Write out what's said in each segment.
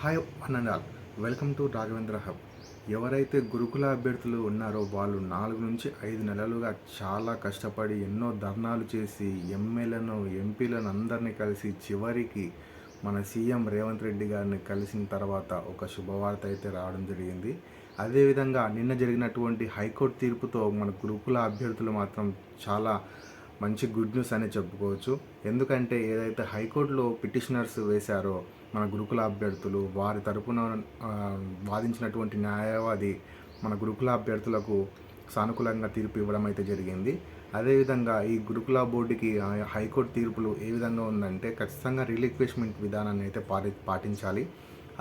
Hi one and all welcome to Raghavendra hub. ఎవరైతే గురుకుల అభ్యర్థులు ఉన్నారో వాళ్ళు నాలుగు నుంచి ఐదు నెలలుగా చాలా కష్టపడి ఎన్నో ధర్నాలు చేసి ఎమ్మెల్యేలను ఎంపీలను అందరినీ కలిసి చివరికి మన సీఎం రేవంత్ రెడ్డి గారిని కలిసిన తర్వాత ఒక శుభవార్త అయితే రావడం జరిగింది. అదేవిధంగా నిన్న జరిగినటువంటి హైకోర్టు తీర్పుతో మన గురుకుల అభ్యర్థులు మాత్రం చాలా మంచి గుడ్ న్యూస్ అనే చెప్పుకోవచ్చు. ఎందుకంటే ఏదైతే హైకోర్టులో పిటిషనర్స్ వేశారో మన గురుకుల అభ్యర్థులు వారి తరపున వాదించినటువంటి న్యాయవాది మన గురుకుల అభ్యర్థులకు సానుకూలంగా తీర్పు ఇవ్వడం అయితే జరిగింది. అదేవిధంగా ఈ గురుకుల బోర్డుకి హైకోర్టు తీర్పులు ఏ విధంగా ఉందంటే ఖచ్చితంగా రిలిక్వెష్మెంట్ విధానాన్ని అయితే పాటి పాటించాలి.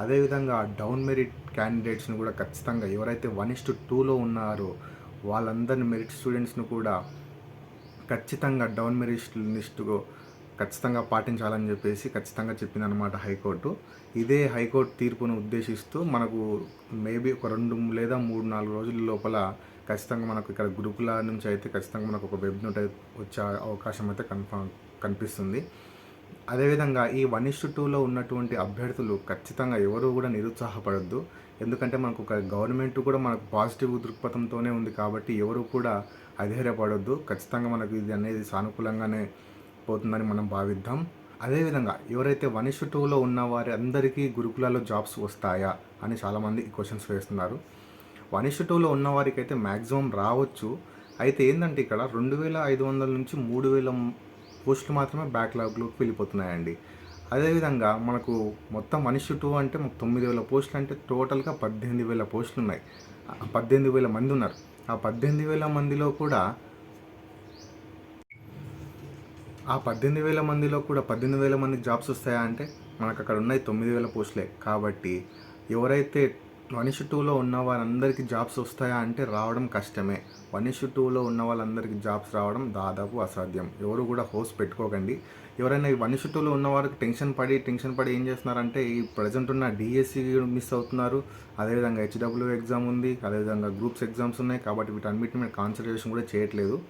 అదేవిధంగా డౌన్ మెరిట్ క్యాండిడేట్స్ని కూడా ఖచ్చితంగా ఎవరైతే వన్ ఇస్ టు టూలో ఉన్నారో వాళ్ళందరిని మెరిట్ స్టూడెంట్స్ను కూడా ఖచ్చితంగా డౌన్ మెరిట్ లిస్టుకు ఖచ్చితంగా పాటించాలని చెప్పేసి ఖచ్చితంగా చెప్పిందనమాట హైకోర్టు. ఇదే హైకోర్టు తీర్పును ఉద్దేశిస్తూ మనకు మేబీ ఒక రెండు లేదా మూడు నాలుగు రోజుల లోపల ఖచ్చితంగా మనకు ఇక్కడ గురుకుల నుంచి అయితే ఖచ్చితంగా మనకు ఒక వెబ్ నోట్ వచ్చే అవకాశం అయితే కన్ఫర్మ్ కనిపిస్తుంది. అదేవిధంగా ఈ వన్ ఇస్టు టూలో ఉన్నటువంటి అభ్యర్థులు ఖచ్చితంగా ఎవరు కూడా నిరుత్సాహపడద్దు. ఎందుకంటే మనకు ఒక గవర్నమెంట్ కూడా మనకు పాజిటివ్ దృక్పథంతోనే ఉంది కాబట్టి ఎవరు కూడా అధైర్యపడొద్దు. ఖచ్చితంగా మనకు ఇది అనేది సానుకూలంగానే పోతుందని మనం భావిద్దాం. అదేవిధంగా ఎవరైతే వన్ ఇస్టు టూలో ఉన్న వారి అందరికీ గురుకులాల్లో జాబ్స్ వస్తాయా అని చాలామంది క్వశ్చన్స్ వేస్తున్నారు. వన్ ఇస్టు టూలో ఉన్న వారికి అయితే మ్యాక్సిమం రావచ్చు. అయితే ఏంటంటే ఇక్కడ రెండు వేల ఐదు వందల నుంచి మూడు వేల పోస్టులు మాత్రమే బ్యాక్లాగ్లోకి వెళ్ళిపోతున్నాయండి. అదేవిధంగా మనకు మొత్తం మనిషి టూ అంటే తొమ్మిది వేల పోస్టులు అంటే టోటల్గా పద్దెనిమిది వేల పోస్టులు ఉన్నాయి. పద్దెనిమిది వేల మంది ఉన్నారు. ఆ పద్దెనిమిది వేల మందిలో కూడా ఆ పద్దెనిమిది వేల మందిలో కూడా పద్దెనిమిది వేల మంది జాబ్స్ వస్తాయా అంటే మనకు అక్కడ ఉన్నాయి తొమ్మిది వేల పోస్టులే. కాబట్టి ఎవరైతే వన్ టూలో ఉన్న వాళ్ళందరికీ జాబ్స్ వస్తాయా అంటే రావడం కష్టమే. వన్ టూలో ఉన్న వాళ్ళందరికీ జాబ్స్ రావడం దాదాపు అసాధ్యం. ఎవరు కూడా హోస్ పెట్టుకోకండి. ఎవరైనా ఈ వన్ టూలో ఉన్న వారికి టెన్షన్ పడి టెన్షన్ పడి ఏం చేస్తున్నారంటే ఈ ప్రజెంట్ ఉన్న డిఎస్సి మిస్ అవుతున్నారు. అదేవిధంగా హెచ్డబ్ల్యూ ఎగ్జామ్ ఉంది. అదేవిధంగా గ్రూప్స్ ఎగ్జామ్స్ ఉన్నాయి కాబట్టి వీటన్నిటి మీద కాన్సన్ట్రేషన్ కూడా చేయట్లేదు.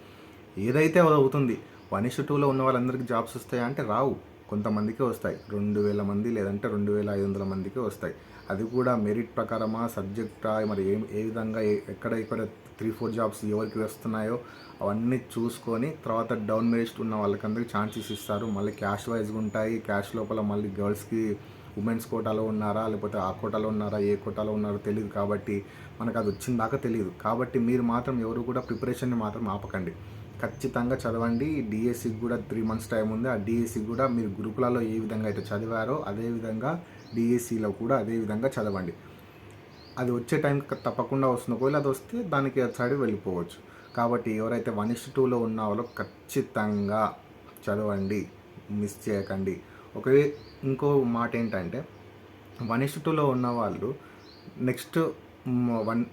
ఏదైతే అవుతుంది వన్ టూలో ఉన్న వాళ్ళందరికీ జాబ్స్ వస్తాయా అంటే రావు. కొంతమందికే వస్తాయి. రెండు వేల మంది లేదంటే రెండు వేల ఐదు వందల మందికే వస్తాయి. అది కూడా మెరిట్ ప్రకారమా సబ్జెక్టా మరి ఏ ఏ విధంగా ఎక్కడ ఎక్కడ ఇక్కడ త్రీ ఫోర్ జాబ్స్ ఎవరికి వస్తున్నాయో అవన్నీ చూసుకొని తర్వాత డౌన్ మెరిట్ ఉన్న వాళ్ళకందరికీ ఛాన్సెస్ ఇస్తారు. మళ్ళీ క్యాష్ వైజ్గా ఉంటాయి. క్యాష్ లోపల మళ్ళీ గర్ల్స్కి ఉమెన్స్ కోటాలో ఉన్నారా లేకపోతే ఆ కోటాలో ఉన్నారా ఏ కోటాలో ఉన్నారో తెలియదు కాబట్టి మనకు అది వచ్చిన దాకా తెలియదు కాబట్టి మీరు మాత్రం ఎవరు కూడా ప్రిపరేషన్ని మాత్రం ఆపకండి. ఖచ్చితంగా చదవండి. డిఎస్సికి కూడా త్రీ మంత్స్ టైం ఉంది. ఆ డిఎస్సికి కూడా మీరు గ్రూపులలో ఏ విధంగా అయితే చదివారో అదే విధంగా డిఎస్సిలో కూడా అదే విధంగా చదవండి. అది వచ్చే టైంకి తప్పకుండా వస్తుంది. ఒకవేళ అది వస్తే దానికి చదివి వెళ్ళిపోవచ్చు. కాబట్టి ఎవరైతే వన్ ఇస్ టూలో ఉన్న వాళ్ళు ఖచ్చితంగా చదవండి. మిస్ చేయకండి. ఒకే ఇంకో మాట ఏంటంటే వన్ ఇస్ టూలో ఉన్న వాళ్ళు నెక్స్ట్ వన్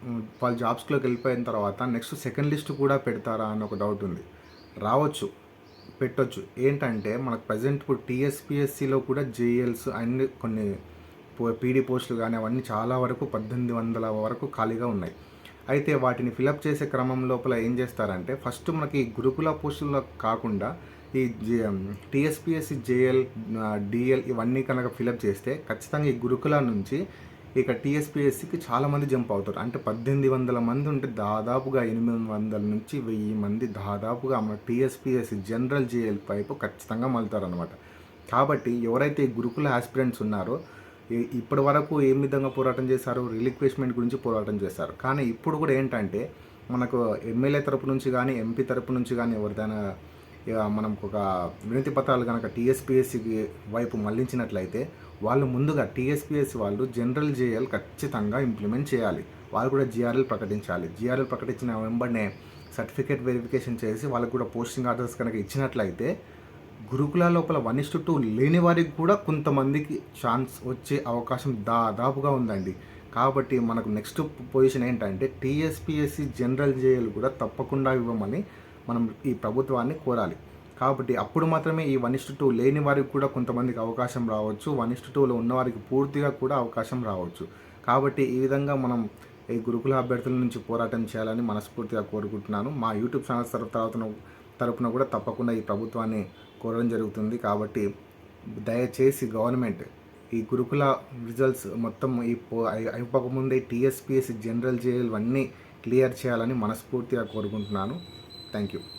వాళ్ళ జాబ్స్లోకి వెళ్ళిపోయిన తర్వాత నెక్స్ట్ సెకండ్ లిస్ట్ కూడా పెడతారా అని ఒక డౌట్ ఉంది. రావచ్చు పెట్టొచ్చు. ఏంటంటే మనకు ప్రజెంట్ ఇప్పుడు టీఎస్పిఎస్సిలో కూడా జేఎల్స్ అన్ని కొన్ని పీడీ పోస్టులు కానీ అవన్నీ చాలా వరకు పద్దెనిమిది వందల వరకు ఖాళీగా ఉన్నాయి. అయితే వాటిని ఫిలప్ చేసే క్రమం లోపల ఏం చేస్తారంటే ఫస్ట్ మనకి గురుకుల పోస్టుల్లో కాకుండా ఈ టీఎస్పిఎస్సి జేఎల్ డిఎల్ ఇవన్నీ కనుక ఫిలప్ చేస్తే ఖచ్చితంగా ఈ గురుకుల నుంచి ఇక టీఎస్పిఎస్సికి చాలామంది జంప్ అవుతారు. అంటే పద్దెనిమిది వందల మంది ఉంటే దాదాపుగా ఎనిమిది వందల నుంచి వెయ్యి మంది దాదాపుగా మన టీఎస్పిఎస్సి జనరల్ జేఎల్ వైపు ఖచ్చితంగా మలుతారనమాట కాబట్టి ఎవరైతే గురుకుల ఆస్పిరెంట్స్ ఉన్నారో ఇప్పటి వరకు ఏ విధంగా పోరాటం చేశారు? రిలిక్వేష్మెంట్ గురించి పోరాటం చేశారు. కానీ ఇప్పుడు కూడా ఏంటంటే మనకు ఎమ్మెల్యే తరపు నుంచి కానీ ఎంపీ తరపు నుంచి కానీ ఎవరిదైనా ఇక మనం ఒక వినతి పత్రాలు కనుక టీఎస్పిఎస్సికి వైపు మళ్ళించినట్లయితే వాళ్ళు ముందుగా టీఎస్పిఎస్సి వాళ్ళు జనరల్ జేఎల్ ఖచ్చితంగా ఇంప్లిమెంట్ చేయాలి. వాళ్ళు కూడా జిఆర్ఎల్ ప్రకటించాలి. జిఆర్ఎల్ ప్రకటించిన వెంబడనే సర్టిఫికేట్ వెరిఫికేషన్ చేసి వాళ్ళకు కూడా పోస్టింగ్ ఆర్డర్స్ కనుక ఇచ్చినట్లయితే గురుకుల లోపల వన్ ఇస్ టూ లేని వారికి కూడా కొంతమందికి ఛాన్స్ వచ్చే అవకాశం దాదాపుగా ఉందండి. కాబట్టి మనకు నెక్స్ట్ పొజిషన్ ఏంటంటే టీఎస్పిఎస్సి జనరల్ జేఎల్ కూడా తప్పకుండా ఇవ్వమని మనం ఈ ప్రభుత్వాన్ని కోరాలి. కాబట్టి అప్పుడు మాత్రమే ఈ వన్ ఇస్టు టూ లేని వారికి కూడా కొంతమందికి అవకాశం రావచ్చు. వన్ ఇస్టు టూలో ఉన్నవారికి పూర్తిగా కూడా అవకాశం రావచ్చు. కాబట్టి ఈ విధంగా మనం ఈ గురుకుల అభ్యర్థుల నుంచి పోరాటం చేయాలని మనస్ఫూర్తిగా కోరుకుంటున్నాను. మా యూట్యూబ్ ఛానల్ తర్వాత తరఫున తరపున కూడా తప్పకుండా ఈ ప్రభుత్వాన్ని కోరడం జరుగుతుంది. కాబట్టి దయచేసి గవర్నమెంట్ ఈ గురుకుల రిజల్ట్స్ మొత్తం ఈ పో- అయిపోకముందే టీఎస్పీఎస్సీ జనరల్ జేఎల్ అన్నీ క్లియర్ చేయాలని మనస్ఫూర్తిగా కోరుకుంటున్నాను. Thank you.